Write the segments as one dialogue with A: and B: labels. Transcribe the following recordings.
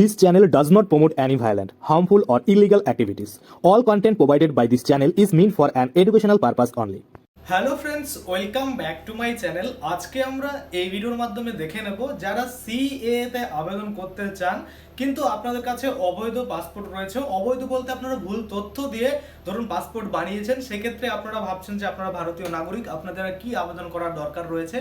A: This channel does not promote any violent, harmful, or illegal activities. All content provided by this channel is meant for an educational purpose only.
B: Hello friends welcome back to my channel আজকে আমরা এই ভিডিওর মাধ্যমে দেখে নেব যারা CA তে আবেদন করতে চান কিন্তু আপনাদের কাছে অবৈধ পাসপোর্ট রয়েছে। অবৈধ বলতে আপনারা ভুল তথ্য দিয়ে ধরুন পাসপোর্ট বানিয়েছেন, সেক্ষেত্রে আপনারা ভাবছেন যে আপনারা ভারতীয় নাগরিক, আপনাদের কি আবেদন করার দরকার রয়েছে।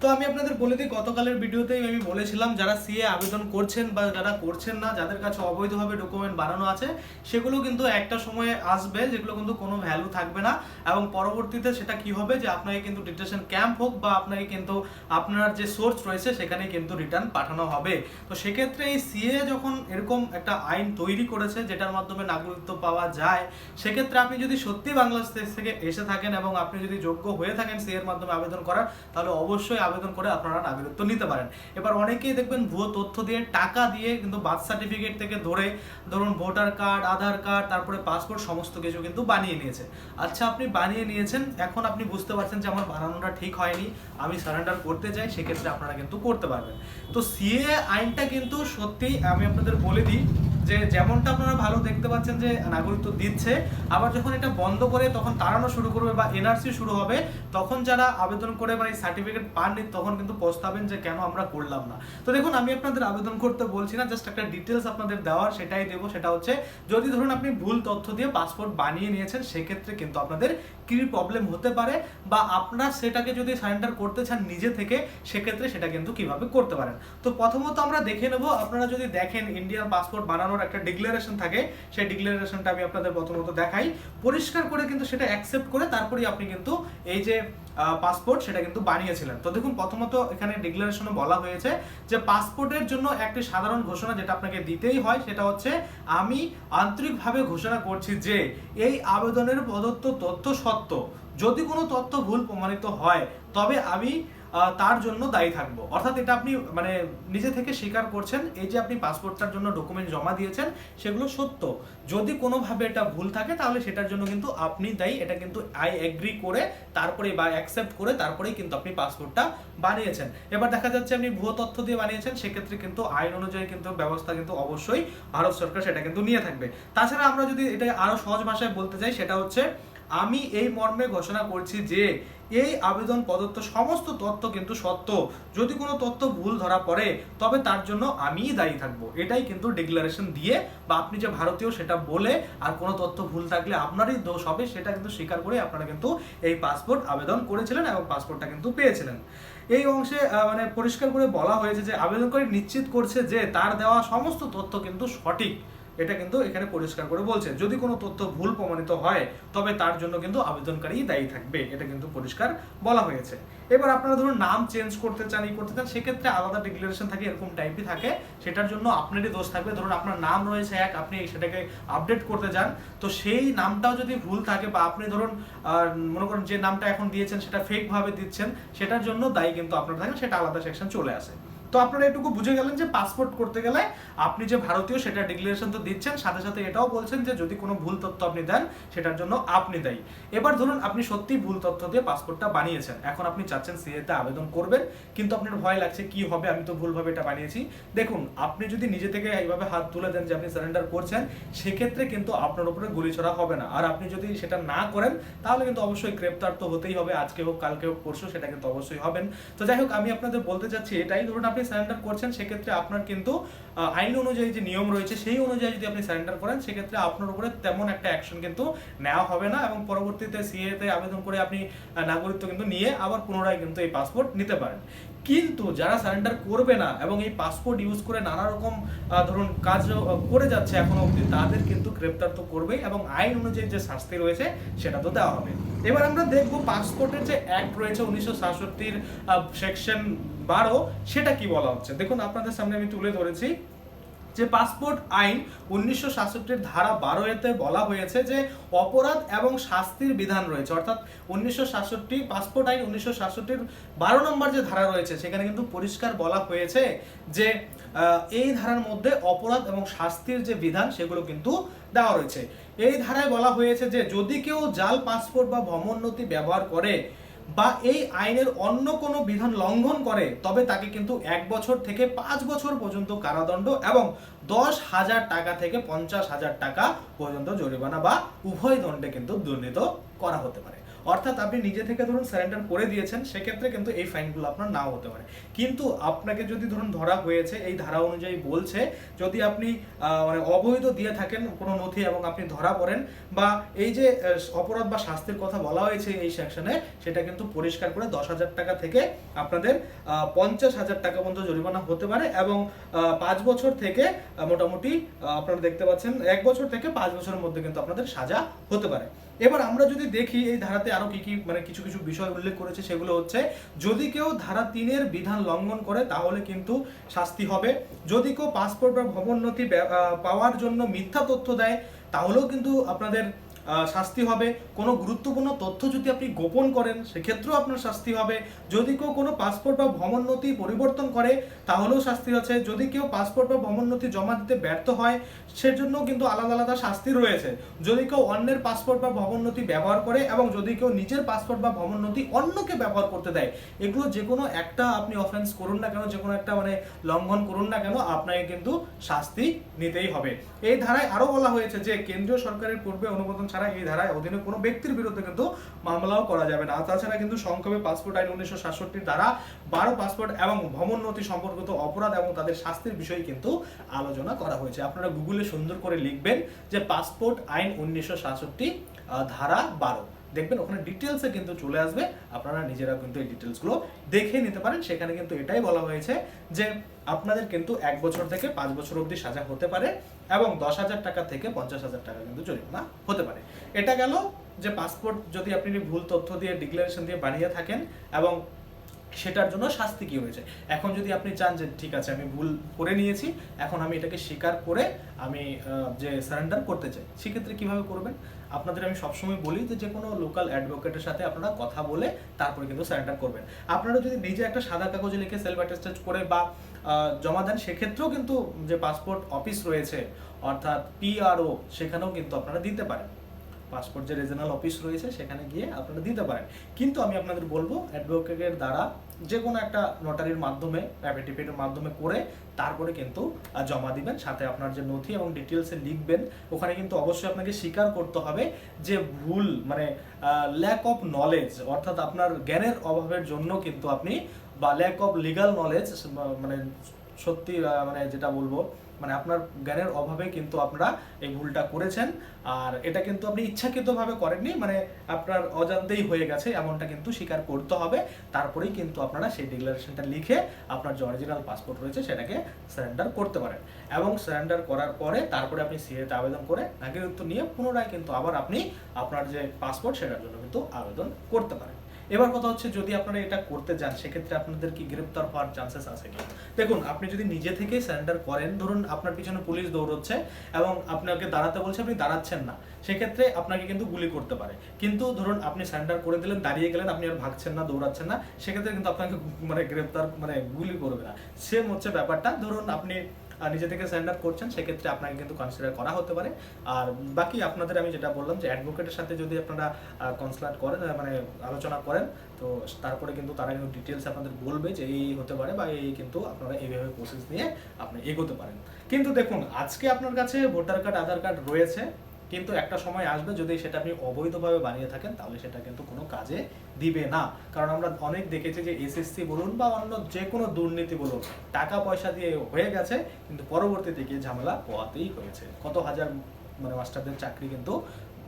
B: তো আমি আপনাদের বলে দিই, গতকালের ভিডিওতেই আমি বলেছিলাম, যারা সিএ আবেদন করছেন বা যারা করছেন না, যাদের কাছে অবৈধভাবে ডকুমেন্ট বানানো আছে, সেগুলো কিন্তু একটা সময়ে আসবে, যেগুলো কিন্তু কোনো ভ্যালু থাকবে না। এবং পরবর্তীতে সেটা কি হবে যে আপনাকে কিন্তু ডিটেশন ক্যাম্প হোক বা আপনাকে কিন্তু আপনার যে সোর্স রয়েছে, সেখানে কিন্তু রিটার্ন পাঠানো হবে। তো সেক্ষেত্রে এই সিএ যখন এরকম একটা আইন তৈরি করেছে যেটার মাধ্যমে নাগরিকত্ব পাওয়া যায়, সেক্ষেত্রে আপনি যদি সত্যি বাংলাদেশ থেকে এসে থাকেন এবং আপনি যদি যোগ্য হয়ে থাকেন সি এর মাধ্যমে আবেদন করার, তাহলে অবশ্যই আবেদন করে আপনারা নাগরিকত্ব নিতে পারেন। এবার অনেকেই দেখবেন ভুয়ো তথ্য দিয়ে টাকা দিয়ে কিন্তু বার্থ সার্টিফিকেট থেকে ধরে, ধরুন ভোটার কার্ড, আধার কার্ড, তারপরে পাসপোর্ট, সমস্ত কিছু কিন্তু বানিয়ে নিয়েছে। আচ্ছা আপনি বানিয়ে নিয়েছেন, এখন আপনি বুঝতে পারছেন যে আমার বানানোটা ঠিক হয়নি, আমি সারেন্ডার করতে চাই, সেক্ষেত্রে আপনারা কিন্তু করতে পারবেন। তো সিএ আইনটা কিন্তু সত্যি আমি আপনাদের বলে দিই যে যেমনটা আপনারা ভালো দেখতে পাচ্ছেন যে নাগরিকত্ব দিচ্ছে, আবার যখন এটা বন্ধ করে তখন তাড়ানো শুরু করবে বা এনআরসি শুরু হবে, তখন যারা আবেদন করে মানে সার্টিফিকেট পাননি তখন কিন্তু পস্তাবেন যে কেন আমরা করলাম না। তো দেখুন, আমি আপনাদের আবেদন করতে বলছি না জাস্ট একটা ডিটেলস আপনাদের দেওয়ার, সেটাই দেবো, সেটা হচ্ছে যদি ধরুন আপনি ভুল তথ্য দিয়ে পাসপোর্ট বানিয়ে নিয়েছেন, সেক্ষেত্রে কিন্তু আপনাদের কি প্রবলেম হতে পারে বা আপনার সেটাকে যদি সারেন্ডার করতে চান নিজে থেকে, সেক্ষেত্রে সেটা কিন্তু কীভাবে করতে পারেন। তো প্রথমত আমরা দেখে নেব, আপনারা যদি দেখেন ইন্ডিয়ান পাসপোর্ট বানানোর একটা ডিক্লারেশন থাকে, সেই ডিক্লারেশনটা আমি আপনাদের প্রথমত দেখাই। পরিষ্কার করে কিন্তু সেটা অ্যাকসেপ্ট করে তারপরেই আপনি কিন্তু এই যে পাসপোর্ট সেটা কিন্তু বানিয়েছিলেন। তো দেখুন, প্রথমত এখানে ডিক্লারেশনে বলা হয়েছে যে পাসপোর্টের জন্য একটি সাধারণ ঘোষণা যেটা আপনাকে দিতেই হয়, সেটা হচ্ছে আমি আন্তরিকভাবে ঘোষণা করছি যে এই আবেদনের প্রদত্ত তথ্য সত্য। যদি কোনো তথ্য ভুল প্রমাণিত হয়, তবে আমি তার জন্য দায়ী থাকব। অর্থাৎ এটা আপনি মানে নিজে থেকে স্বীকার করছেন, এই যে আপনি পাসপোর্টটার জন্য ডকুমেন্ট জমা দিয়েছেন, সেগুলো সত্য। যদি কোনোভাবে এটা ভুল থাকে, তাহলে সেটার জন্য কিন্তু আপনি দায়ী, এটা কিন্তু আই এগ্রি করে, তারপরে বা অ্যাকসেপ্ট করে, তারপরেই কিন্তু আপনি পাসপোর্টটা বানিয়েছেন। এবার দেখা যাচ্ছে আপনি ভুয়ো তথ্য দিয়ে বানিয়েছেন, সেক্ষেত্রে কিন্তু আইন অনুযায়ী কিন্তু ব্যবস্থা কিন্তু অবশ্যই ভারত সরকার সেটা কিন্তু নিয়ে থাকবে। তাছাড়া আমরা যদি এটা আরও সহজ ভাষায় বলতে চাই, সেটা হচ্ছে আমি এই মর্মে ঘোষণা করছি যে, এই আবেদন প্রদত্ত সমস্ত তথ্য কিন্তু সত্য। যদি কোনো তথ্য ভুল ধরা পড়ে, তবে তার জন্য আমিই দায়ী থাকব। এটাই কিন্তু ডিক্লারেশন দিয়ে বা আপনি যে ভারতীয় সেটা বলে আর কোনো তথ্য ভুল থাকলে আপনারই দোষ হবে, সেটা কিন্তু স্বীকার করে আপনারা কিন্তু এই পাসপোর্ট আবেদন করেছিলেন এবং পাসপোর্টটা কিন্তু পেয়েছিলেন। এই অংশে মানে পরিষ্কার করে বলা হয়েছে যে, আবেদনকারী নিশ্চিত করছে যে, তার দেওয়া সমস্ত তথ্য কিন্তু সঠিক। এটা কিন্তু এখানে পরিষ্কার করে বলছে। যদি কোনো তথ্য ভুল প্রমাণিত হয়, তবে তার জন্য কিন্তু আবেদনকারী দায়ী থাকবে। এটা কিন্তু পরিষ্কার বলা হয়েছে। এবার আপনারা ধরুন নাম চেঞ্জ করতে চান এই করতে চান, সেক্ষেত্রে আলাদা ডিক্লারেশন থাকে, এরকম টাইপই থাকে। সেটার জন্য আপনারই দোষ থাকবে। ধরুন আপনার নাম রয়েছে এক, আপনি সেটাকে আপডেট করতে চান। তো সেই নামটাও যদি ভুল থাকে বা আপনি ধরুন মনে করেন যে নামটা এখন দিয়েছেন, সেটা ফেকভাবে দিচ্ছেন, সেটার জন্য দায়ী কিন্তু আপনার থাকেন, সেটা আলাদা সেকশন চলে আসে। তো আপনারা এটুকু বুঝে গেলেন যে পাসপোর্ট করতে গেলে আপনি যে ভারতীয় সেটা ডিক্লারেশন তো দিচ্ছেন, সাথে সাথে এটাও বলছেন যে যদি কোনো ভুল তথ্য আপনি দেন, সেটার জন্য আপনি দায়ী। এবার ধরুন আপনি সত্যি ভুল তথ্য দিয়ে পাসপোর্টটা বানিয়েছেন। এখন আপনি চাচ্ছেন সিএতে আবেদন করবেন, কিন্তু আপনার ভয় লাগছে কি হবে, আমি তো ভুলভাবে এটা বানিয়েছি। দেখুন, আপনি যদি নিজে থেকে এইভাবে হাত তুলে দেন যে আপনি সারেন্ডার করছেন, সেক্ষেত্রে কিন্তু আপনার উপরে গুলি ছড়া হবে না। আর আপনি যদি সেটা না করেন, তাহলে কিন্তু অবশ্যই গ্রেপ্তার তো হতেই হবে, আজকে হোক, কালকে হোক, পরশু, সেটা কিন্তু অবশ্যই হবেন। তো যাই হোক, আমি আপনাদের বলতে চাচ্ছি এটাই। ধরুন আপনি সারেন্ডার করছেন, সেক্ষেত্রে আপনার কিন্তু আইন অনুযায়ী যে নিয়ম রয়েছে, সেই অনুযায়ী যদি আপনি সারেন্ডার করেন, সেক্ষেত্রে আপনার উপরে তেমন একটা অ্যাকশন কিন্তু নেওয়া হবে না এবং পরবর্তীতে সিএতে আবেদন করে আপনি নাগরিকত্ব কিন্তু নিয়ে আবার পুনরায় কিন্তু এই পাসপোর্ট নিতে পারেন। কিন্তু যারা সারেন্ডার করবে না এবং এই পাসপোর্ট ইউজ করে নানা রকম ধরুন কাজ করে যাচ্ছে এখনও অবধি, তাদের কিন্তু গ্রেপ্তার তো করবেই এবং আইন অনুযায়ী যে শাস্তি রয়েছে, সেটা তো দেওয়া হবে। এবার আমরা দেখব পাসপোর্টের যে অ্যাক্ট রয়েছে, উনিশশো সাতষট্টির সেকশন বারো, সেটা কি বলা হচ্ছে? দেখুন, আপনাদের সামনে আমি তুলে ধরেছি যে পাসপোর্ট আইন উনিশশো সাতষট্টির ধারা বারো এতে বলা হয়েছে যে অপরাধ এবং শাস্তির বিধান রয়েছে। অর্থাৎ উনিশশো সাতষট্টি, পাসপোর্ট আইন উনিশশো সাতষট্টির বারো নম্বর যে ধারা রয়েছে, সেখানে কিন্তু পরিষ্কার বলা হয়েছে যে এই ধারার মধ্যে অপরাধ এবং শাস্তির যে বিধান, সেগুলো কিন্তু দেওয়া রয়েছে। এই ধারায় বলা হয়েছে যে, যদি কেউ জাল, পাসপোর্ট বা ভ্রমণনথি ব্যবহার করে বা এই আইনের অন্য কোনো বিধান লঙ্ঘন করে, তবে তাকে কিন্তু এক বছর থেকে পাঁচ বছর পর্যন্ত কারাদণ্ড এবং দশ হাজার টাকা থেকে পঞ্চাশ হাজার টাকা পর্যন্ত জরিমানা বা উভয় দণ্ডে কিন্তু দুর্নীত করা হতে পারে। অর্থাৎ আপনি নিজে থেকে ধরুন স্যারেন্ডার করে দিয়েছেন, সেক্ষেত্রে কিন্তু এই ফাইনগুলো আপনার নাও হতে পারে। কিন্তু আপনাকে যদি ধরুন ধরা হয়েছে, এই ধারা অনুযায়ী বলছে, যদি আপনি মানে অবৈধ দিয়ে থাকেন কোনো নথি এবং আপনি ধরা পড়েন, বা এই যে অপরাধ বা শাস্তির কথা বলা হয়েছে এই সেকশনে সেটা কিন্তু পরিষ্কার করে দশ হাজার টাকা থেকে আপনাদের পঞ্চাশ হাজার টাকা পর্যন্ত জরিমানা হতে পারে এবং পাঁচ বছর থেকে মোটামুটি আপনারা দেখতে পাচ্ছেন, এক বছর থেকে পাঁচ বছরের মধ্যে কিন্তু আপনাদের সাজা হতে পারে। এবার আমরা যদি দেখি এই ধারাতে আরও কি কি মানে কিছু কিছু বিষয় উল্লেখ করেছে, সেগুলো হচ্ছে যদি কেউ ধারা তিনের বিধান লঙ্ঘন করে, তাহলে কিন্তু শাস্তি হবে। যদি কেউ পাসপোর্ট বা ভবন নথি পাওয়ার জন্য মিথ্যা তথ্য দেয়, তাহলেও কিন্তু আপনাদের শাস্তি হবে। কোনো গুরুত্বপূর্ণ তথ্য যদি আপনি গোপন করেন, সেক্ষেত্রেও আপনার শাস্তি হবে। যদি কেউ কোনো পাসপোর্ট বা ভ্রমণনথি পরিবর্তন করে, তাহলেও শাস্তি আছে। যদি কেউ পাসপোর্ট বা ভ্রমণনথি জমা দিতে ব্যর্থ হয় সেজন্য কিন্তু আলাদা আলাদা শাস্তি রয়েছে। যদি কেউ অন্যের পাসপোর্ট বা ভ্রমণনথি ব্যবহার করে এবং যদি কেউ নিজের পাসপোর্ট বা ভ্রমণনথি অন্যকে ব্যবহার করতে দেয়, এগুলো যে কোনো একটা আপনি অফেন্স করুন না কেন, যে কোনো একটা মানে লঙ্ঘন করুন না কেন, আপনাকে কিন্তু শাস্তি নিতেই হবে। এই ধারায় আরও বলা হয়েছে যে, কেন্দ্রীয় সরকারের পূর্বে অনুমোদন ছাড়া এই ধারায় অধীনে কোনো ব্যক্তির বিরুদ্ধে কিন্তু মামলাও করা যাবে না। তাছাড়া কিন্তু সংক্ষেপে পাসপোর্ট আইন উনিশশো সাতষট্টির দ্বারা বারো পাসপোর্ট এবং ভ্রমণ নথি সম্পর্কিত অপরাধ এবং তাদের শাস্তির বিষয়ে কিন্তু আলোচনা করা হয়েছে। আপনারা গুগলে সুন্দর করে লিখবেন যে পাসপোর্ট আইন উনিশশো সাতষট্টি ধারা বারো। দেখবেন ওখানে ডিটেলসে কিন্তু চলে আসবে। আপনারা নিজেরা কিন্তু এই ডিটেলসগুলো দেখে নিতে পারেন। সেখানে কিন্তু এটাই বলা হয়েছে যে আপনাদের কিন্তু এক বছর থেকে পাঁচ বছর অবধি সাজা হতে পারে এবং দশ হাজার টাকা থেকে পঞ্চাশ হাজার টাকা কিন্তু জরিমানা হতে পারে। এটা গেল যে পাসপোর্ট যদি আপনি ভুল তথ্য দিয়ে ডিক্লারেশন দিয়ে বানিয়ে থাকেন এবং সেটার জন্য শাস্তি কি হয়েছে? এখন যদি আপনি চান যে, ঠিক আছে, আমি ভুল করে নিয়েছি, এখন আমি এটাকে স্বীকার করে আমি যে সারেন্ডার করতে চাই, সেক্ষেত্রে কীভাবে করবেন? আপনাদের আমি সবসময় বলি যে যে কোনো লোকাল অ্যাডভোকেটের সাথে আপনারা কথা বলে তারপরে কিন্তু সারেন্ডার করবেন। আপনারা যদি নিজে একটা সাদা কাগজে লিখে সেলফ অ্যাটেস্টেড করে বা জমা দেন, সেক্ষেত্রেও কিন্তু যে পাসপোর্ট অফিস রয়েছে, অর্থাৎ পিআরও সেখানেও কিন্তু আপনারা দিতে পারেন। পাসপোর্ট যে রিজনাল অফিস রয়েছে, সেখানে গিয়ে আপনারা দিতে পারেন। কিন্তু আমি আপনাদের বলব অ্যাডভোকেটের দ্বারা যে কোনো একটা নোটারির মাধ্যমে অ্যাফিডেভিটের মাধ্যমে করে, তারপরে কিন্তু জমা দিবেন। সাথে আপনার যে নথি এবং ডিটেলসে লিখবেন, ওখানে কিন্তু অবশ্যই আপনাকে স্বীকার করতে হবে যে ভুল মানে ল্যাক অফ নলেজ অর্থাৎ আপনার জ্ঞানের অভাবের জন্য কিন্তু আপনি, বা ল্যাক অফ লিগাল নলেজ মানে সত্যি মানে যেটা বলব মানে আপনার জ্ঞানের অভাবে কিন্তু আপনারা এই ভুলটা করেছেন। আর এটা কিন্তু আপনি ইচ্ছাকৃতভাবে করেননি মানে আপনার অজান্তেই হয়ে গেছে, এমনটা কিন্তু স্বীকার করতে হবে। তারপরেই কিন্তু আপনারা সেই ডিক্লারেশনটা লিখে আপনার যে অরিজিনাল পাসপোর্ট রয়েছে, সেটাকে সারেন্ডার করতে পারেন। এবং সারেন্ডার করার পরে তারপরে আপনি সিএতে আবেদন করে নাগরিকত্ব নিয়ে পুনরায় কিন্তু আবার আপনি আপনার যে পাসপোর্ট সেটার জন্য কিন্তু আবেদন করতে পারেন। এবার কথা হচ্ছে যদি আপনারা এটা করতে যান, সেক্ষেত্রে আপনাদের কি গ্রেপ্তার হওয়ার চান্সেস আছে কি? দেখুন, আপনি যদি নিজে থেকে সারেন্ডার করেন, ধরুন আপনার পিছনে পুলিশ দৌড়চ্ছে এবং আপনাকে দাঁড়াতে বলছে, আপনি দাঁড়াচ্ছেন না, সেক্ষেত্রে আপনাকে কিন্তু গুলি করতে পারে। কিন্তু ধরুন আপনি সারেন্ডার করে দিলেন, দাঁড়িয়ে গেলেন, আপনি আর ভাগছেন না, দৌড়াচ্ছেন না, সেক্ষেত্রে কিন্তু আপনাকে মানে গ্রেপ্তার মানে গুলি করবে না। সেম হচ্ছে ব্যাপারটা, ধরুন আপনি নিজে থেকে স্যান্ড আপ করছেন, সেক্ষেত্রে আপনাকে কিন্তু কনসিডার করা হতে পারে। আর বাকি আপনাদের আমি যেটা বললাম যে অ্যাডভোকেটের সাথে যদি আপনারা কনসাল্ট করেন মানে আলোচনা করেন, তো তারপরে কিন্তু তারা কিন্তু ডিটেলস আপনাদের বলবে যে এই হতে পারে বা এই কিন্তু আপনারা এইভাবে প্রসেস নিয়ে আপনি এগোতে পারেন। কিন্তু দেখুন, আজকে আপনার কাছে ভোটার কার্ড আধার কার্ড রয়েছে। কিন্তু একটা সময় আসবে যদি সেটা আপনি অবৈধভাবে বানিয়ে থাকেন, তাহলে সেটা কিন্তু কোনো কাজে দিবে না। কারণ আমরা অনেক দেখেছি যে এসএসসি বলুন বা অন্য যে কোনো দুর্নীতি বলুন, টাকা পয়সা দিয়ে হয়ে গেছে, কিন্তু পরবর্তীতে গিয়ে ঝামেলা পোয়াতেই হয়েছে। কত হাজার মানে মাস্টারদের চাকরি কিন্তু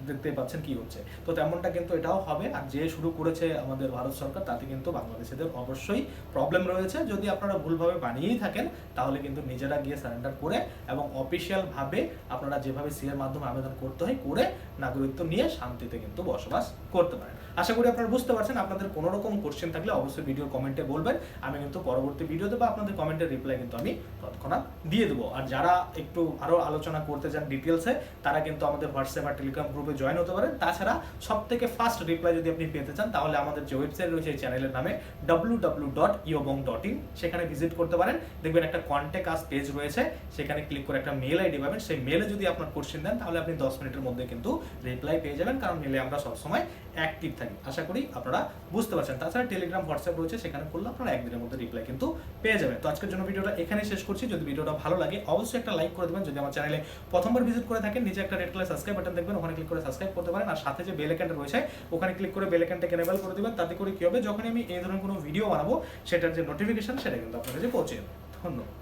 B: দেখতে পাচ্ছেন কি হচ্ছে। তো তেমনটা কিন্তু এটাও হবে। আর যে শুরু করেছে আমাদের ভারত সরকার, তাতে কিন্তু বাংলাদেশিদের অবশ্যই প্রবলেম রয়েছে। যদি আপনারা ভুলভাবে বানিয়েই থাকেন, তাহলে কিন্তু নিজেরা গিয়ে সারেন্ডার করে এবং অফিসিয়াল ভাবে আপনারা যেভাবে সি এর মাধ্যমে আবেদন করতে হয়, করে নাগরিকত্ব নিয়ে শান্তিতে কিন্তু বসবাস করতে পারেন। আশা করি আপনারা বুঝতে পারছেন। আপনাদের কোনো রকম কোশ্চেন থাকলে অবশ্যই ভিডিও কমেন্টে বলবেন। আমি কিন্তু পরবর্তী ভিডিওতে বা আপনাদের কমেন্টের রিপ্লাই কিন্তু আমি তৎক্ষণাৎ দিয়ে দেবো। আর যারা একটু আরও আলোচনা করতে চান ডিটেলসে তারা কিন্তু আমাদের হোয়াটসঅ্যাপ আর টেলিগ্রাম গ্রুপে গ্রুপে জয়েন হতে পারেন। তাছাড়া সব থেকে ফার্স্ট রিপ্লাই যদি আপনি পেতে চান, তাহলে আমাদের যে ওয়েবসাইট রয়েছে, এই চ্যানেলের নামে ডাব্লু ডাব্লু ডট ইয়বং ডট ইন সেখানে ভিজিট করতে পারেন। দেখবেন একটা কন্ট্যাক্ট আস পেজ রয়েছে, সেখানে ক্লিক করে একটা মেল আইডি পাবেন। সেই মেলে যদি আপনার কোশ্চেন দেন, তাহলে আপনি দশ মিনিটের মধ্যে কিন্তু রিপ্লাই পেয়ে যাবেন, কারণ মেলে আমরা সবসময় অ্যাক্টিভ থাকি। আশা করি আপনারা বুঝতে পারছেন। তাছাড়া টেলিগ্রাম হোয়াটসঅ্যাপ রয়েছে, সেখানে করলে আপনারা একদিনের মধ্যে রিপ্লাই কিন্তু পেয়ে যাবেন। তো আজকের জন্য ভিডিওটা এখানে শেষ করছি। যদি ভিডিওটা ভালো লাগে, অবশ্যই একটা লাইক করে দেবেন। যদি আমার চ্যানেলে প্রথমবার ভিজিট করে থাকেন, নিচে একটা রেড কালার সাবস্ক্রাইব বাটন দেখবেন, ওখানে ক্লিক করে সাবস্ক্রাইব করতে পারেন। আর সাথে যে বেল আইকনটা রয়েছে, ওখানে ক্লিক করে বেল আইকনটাকে এনেবল করে দিবেন। তাতে করে কি হবে? যখন আমি এই ধরনের কোনো ভিডিও বানাবো, সেটার যে নোটিফিকেশন সেটা কিন্তু আপনার কাছে পৌঁছে যাবে। ধন্যবাদ।